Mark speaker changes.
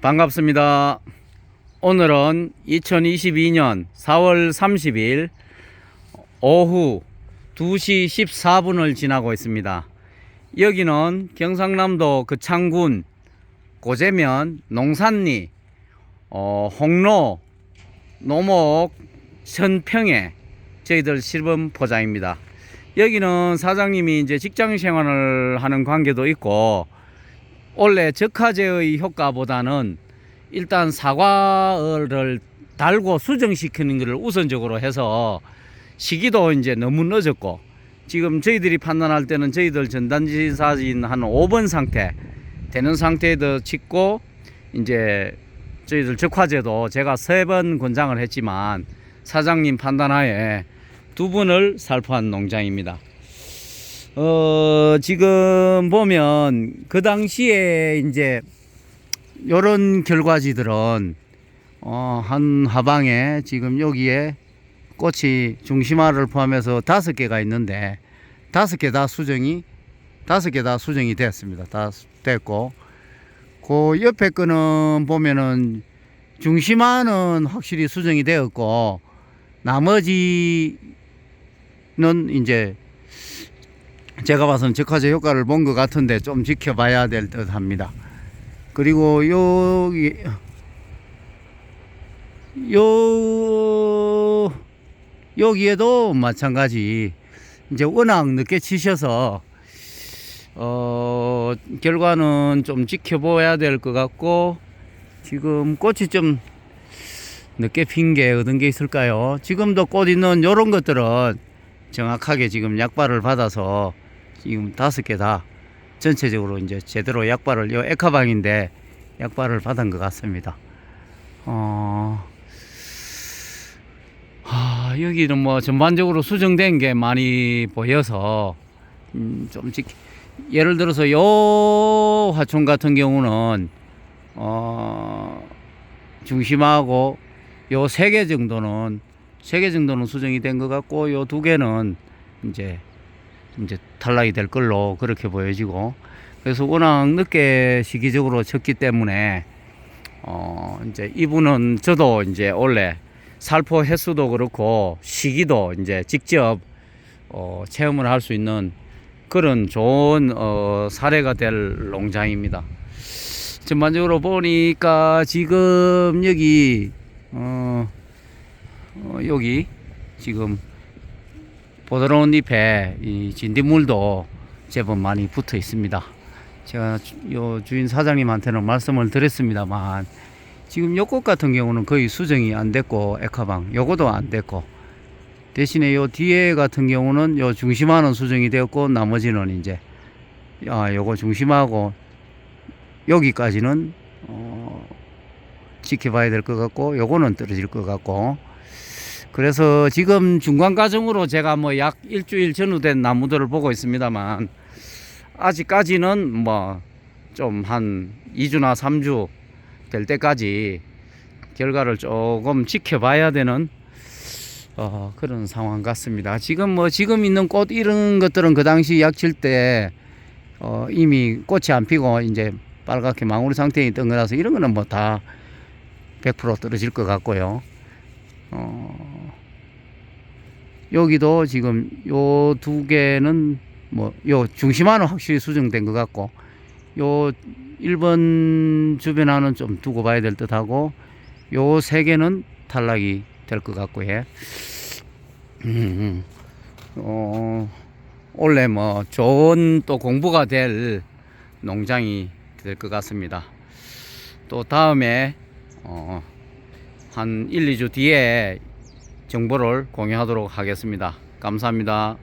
Speaker 1: 반갑습니다. 오늘은 2022년 4월 30일 오후 2시 14분을 지나고 있습니다. 여기는 경상남도 그 창군 고재면 농산리 어, 홍로 노목 선평에 저희들 실범 포장입니다. 여기는 사장님이 이제 직장 생활을 하는 관계도 있고 원래 적화제의 효과보다는 일단 사과를 달고 수정시키는 것을 우선적으로 해서 시기도 이제 너무 늦었고 지금 저희들이 판단할 때는 저희들 전단지 사진 한 5번 상태 되는 상태에도 찍고 이제 저희들 적화제도 제가 세 번 권장을 했지만 사장님 판단하에 두 분을 살포한 농장입니다. 어, 지금 보면 그 당시에 이제 요런 결과지들은 어, 한 하방에 지금 여기에 꽃이 중심화를 포함해서 다섯 개가 있는데 다섯 개 다 수정이 다섯 개 다 수정이 됐습니다. 다 됐고 그 옆에 거는 보면은 중심화는 확실히 수정이 되었고 나머지는 이제 제가 봐서는 적화제 효과를 본 것 같은데 좀 지켜봐야 될 듯 합니다. 그리고 여기 요 여기에도 마찬가지 이제 워낙 늦게 치셔서 어 결과는 좀 지켜봐야 될 것 같고 지금 꽃이 좀 늦게 핀 게 어떤 게 있을까요? 지금도 꽃 있는 요런 것들은 정확하게 지금 약발을 받아서 지금 다섯 개 다 전체적으로 이제 제대로 약발을 요 에카방인데 약발을 받은 것 같습니다. 어, 아, 여기는 뭐 전반적으로 수정된 게 많이 보여서 음, 좀 지, 예를 들어서 요 화촌 같은 경우는 어, 중심하고 요 세 개 정도는 세 개 정도는 수정이 된 것 같고 요 두 개는 이제 이제 탈락이 될 걸로 그렇게 보여지고 그래서 워낙 늦게 시기적으로 쳤기 때문에 어 이제 이분은 저도 이제 원래 살포 횟수도 그렇고 시기도 이제 직접 어 체험을 할 수 있는 그런 좋은 어 사례가 될 농장입니다. 전반적으로 보니까 지금 여기 어, 어 여기 지금 보드러운 잎에 이 진딧물도 제법 많이 붙어 있습니다. 제가 주- 요 주인 사장님한테는 말씀을 드렸습니다만 지금 요꽃 같은 경우는 거의 수정이 안 됐고 에카방 요거도 안 됐고 대신에 요 뒤에 같은 경우는 요 중심화는 수정이 되었고 나머지는 이제 아 요거 중심하고 여기까지는 어 지켜봐야 될 것 같고 요거는 떨어질 것 같고 그래서 지금 중간 과정으로 제가 뭐 약 일주일 전후된 나무들을 보고 있습니다만 아직까지는 뭐 좀 한 2주나 3주 될 때까지 결과를 조금 지켜봐야 되는 어, 그런 상황 같습니다. 지금 뭐 지금 있는 꽃 이런 것들은 그 당시 약칠 때 어, 이미 꽃이 안 피고 이제 빨갛게 망우리 상태에 있던 거라서 이런 거는 뭐 다 100% 떨어질 것 같고요. 어, 여기도 지금 요 두 개는 뭐 요 중심화는 확실히 수정된 것 같고 요 1번 주변화는 좀 두고 봐야 될 듯 하고 요 세 개는 탈락이 될 것 같고 예. 음, 음. 어, 원래 뭐 좋은 또 공부가 될 농장이 될 것 같습니다. 또 다음에 어, 한 1, 2주 뒤에 정보를 공유하도록 하겠습니다. 감사합니다.